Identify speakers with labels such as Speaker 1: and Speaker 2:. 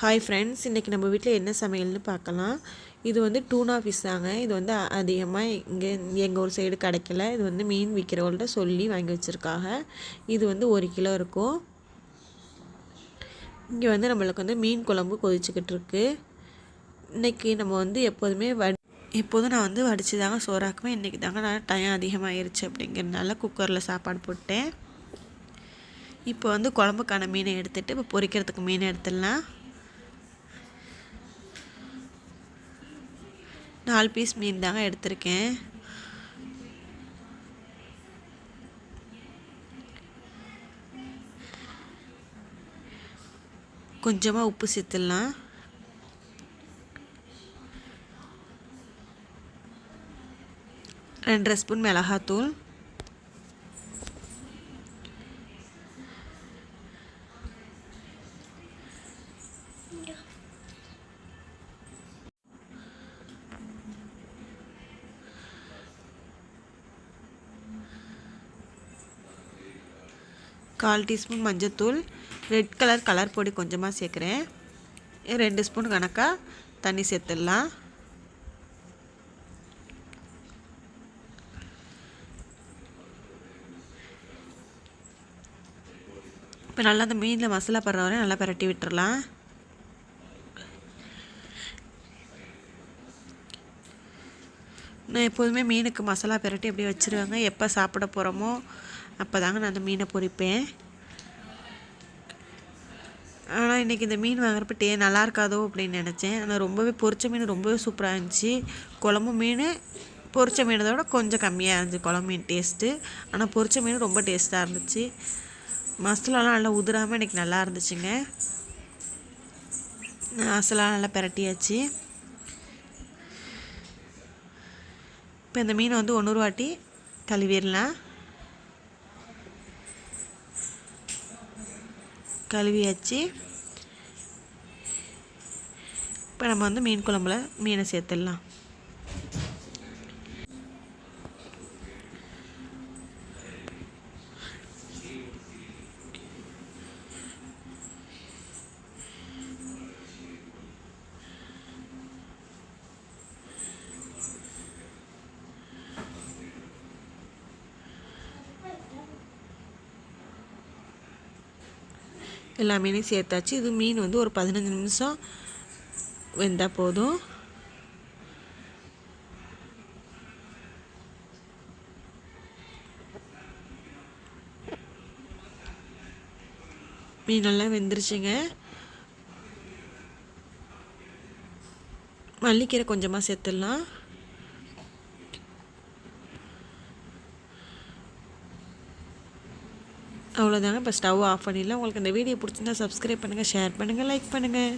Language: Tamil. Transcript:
Speaker 1: ஹாய் ஃப்ரெண்ட்ஸ் இன்றைக்கி நம்ம வீட்டில் என்ன சமையல்னு பார்க்கலாம். இது வந்து டூனா ஃபிஷ் தாங்க. இது வந்து அதிகமாக இங்கே எங்கள் ஒரு சைடு கிடைக்கல. இது வந்து மீன் விற்கிறவங்கள்ட்ட சொல்லி வாங்கி வச்சுருக்காங்க. இது வந்து ஒரு கிலோ இருக்கும். இங்கே வந்து நம்மளுக்கு வந்து மீன் குழம்பு கொதிச்சுக்கிட்டு இருக்கு. இன்றைக்கி நம்ம வந்து எப்போதுமே வடி எப்போதும் நான் வந்து வடித்து தாங்க சோறாக்குவேன். இன்றைக்கி தாங்க நான் டைம் அதிகமாகிருச்சு அப்படிங்கிறதுனால குக்கரில் சாப்பாடு போட்டேன். இப்போ வந்து குழம்புக்கான மீனை எடுத்துகிட்டு இப்போ பொரிக்கிறதுக்கு மீனை எடுத்துடலாம். நாலு பீஸ் மீன் தாங்க எடுத்திருக்கேன். கொஞ்சமாக உப்பு சேர்த்துடலாம். ரெண்டரை ஸ்பூன் மிளகாத்தூள். கால் டீஸ்பூன் மஞ்சத்தூள் ரெட் கலர் கலர் பொடி கொஞ்சமாக சேர்க்குறேன். ரெண்டு ஸ்பூன் கணக்காக தண்ணி சேர்த்துடலாம். இப்போ நல்லா அந்த மீனில் மசாலா படுற வரை நல்லா பரட்டி விட்டுறலாம். நான் எப்போதுமே மீனுக்கு மசாலா பரட்டி அப்படியே வச்சுருவாங்க. எப்போ சாப்பிட போகிறோமோ அப்போ தாங்க நான் அந்த மீனை பொரிப்பேன் ஆனால் இன்றைக்கி இந்த மீன் வாங்குறப்ப டே நல்லா இருக்காதோ அப்படின்னு நினச்சேன். ஆனால் ரொம்பவே பொரிச்ச மீன் ரொம்பவே சூப்பராக இருந்துச்சு. குழம்பு மீன் பொரிச்ச விட கொஞ்சம் கம்மியாக இருந்துச்சு குழம்பு மீன் டேஸ்ட்டு ஆனால் பொரிச்ச மீன் ரொம்ப டேஸ்ட்டாக இருந்துச்சு. மசாலாலாம் நல்லா உதிராமல் இன்றைக்கி நல்லா இருந்துச்சுங்க. மசாலா நல்லா பிரட்டியாச்சு. இப்போ இந்த மீனை வந்து ஒன்று வாட்டி கழுவிடலாம். கழுவியாச்சு. இப்போ நம்ம வந்து மீன் குழம்புல மீனை சேர்த்துடலாம். எல்லா மீனையும் சேர்த்தாச்சு. இது மீன் வந்து ஒரு பதினஞ்சு நிமிஷம் வெந்தால் போதும். மீன் நல்லா வெந்துருச்சுங்க. மல்லிக்கீரை கொஞ்சமாக சேர்த்துடலாம். அவ்வளோதாங்க இப்போ ஸ்டவ் ஆஃப் பண்ணிடலாம். உங்களுக்கு இந்த வீடியோ பிடிச்சிருந்தா சப்ஸ்கிரைப் பண்ணுங்கள் ஷேர் பண்ணுங்கள் லைக் பண்ணுங்கள்